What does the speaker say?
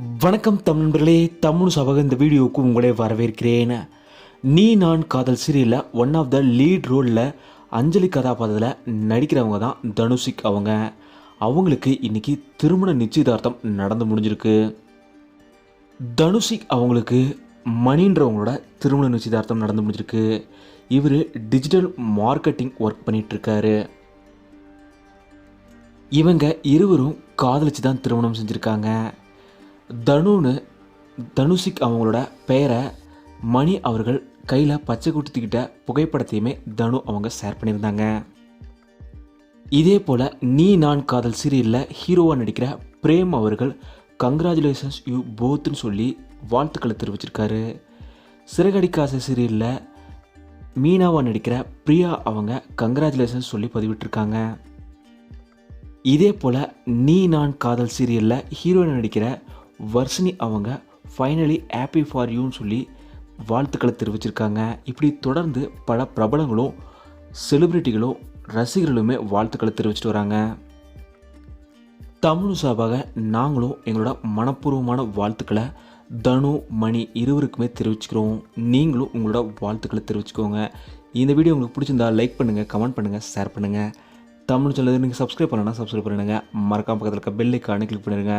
வணக்கம் தமிழ் நண்பர்களே தமிழ் சபக இந்த வீடியோவுக்கு உங்களே வரவேற்கிறேன். நீ நான் காதல் சீரியலில் ஒன் ஆஃப் த லீட் ரோலில் அஞ்சலி கதாபாத்திரத்தில் நடிக்கிறவங்க தான் தனுஷிக் அவங்க. அவங்களுக்கு இன்னைக்கு திருமண நிச்சயதார்த்தம் நடந்து முடிஞ்சிருக்கு. தனுஷிக் அவங்களுக்கு மணின்றவங்களோட திருமண நிச்சயதார்த்தம் நடந்து முடிஞ்சிருக்கு. இவர் டிஜிட்டல் மார்க்கெட்டிங் ஒர்க் பண்ணிகிட்ருக்காரு இவங்க இருவரும் காதலிச்சு தான் திருமணம் செஞ்சுருக்காங்க. தனுன்னு தனுஷிக் அவங்களோட பெயரை மணி அவர்கள் கையில் பச்சை குடுத்துக்கிட்ட புகைப்படத்தையுமே தனு அவங்க ஷேர் பண்ணியிருந்தாங்க. இதே போல் நீ நான் காதல் சீரியலில் ஹீரோவாக நடிக்கிற பிரேம் அவர்கள் கங்க்ராச்சுலேஷன்ஸ் யூ போத்துன்னு சொல்லி வாழ்த்துக்களை தெரிவிச்சிருக்காரு. சிறகடிக்காச சீரியலில் மீனாவாக நடிக்கிற பிரியா அவங்க கங்க்ராச்சுலேஷன்ஸ் சொல்லி பதிவிட்டிருக்காங்க. இதே போல் நீ நான் காதல் சீரியலில் ஹீரோயின் நடிக்கிற வர்ஷினி அவங்க ஃபைனலி ஹாப்பி ஃபார் யூன்னு சொல்லி வாழ்த்துக்களை தெரிவிச்சிருக்காங்க. இப்படி தொடர்ந்து பல பிரபலங்களும் செலிப்ரிட்டிகளும் ரசிகர்களுமே வாழ்த்துக்களை தெரிவிச்சிட்டு வராங்க. தமிழ் சார்பாக நாங்களும் எங்களோட மனப்பூர்வமான வாழ்த்துக்களை தனு மணி இருவருக்குமே தெரிவிச்சுக்கிறோம். நீங்களும் உங்களோட வாழ்த்துக்களை தெரிவிச்சுக்கோங்க. இந்த வீடியோ உங்களுக்கு பிடிச்சிருந்தா லைக் பண்ணுங்கள் கமெண்ட் பண்ணுங்கள் ஷேர் பண்ணுங்கள் தமிழ் சேனல் நீங்கள் சப்ஸ்கிரைப் பண்ணலன்னா சப்ஸ்கிரைப் பண்ணுங்கள் மறக்காம பக்கத்தில் இருக்க பெல்லைக்கானு கிளிக் பண்ணிடுங்க.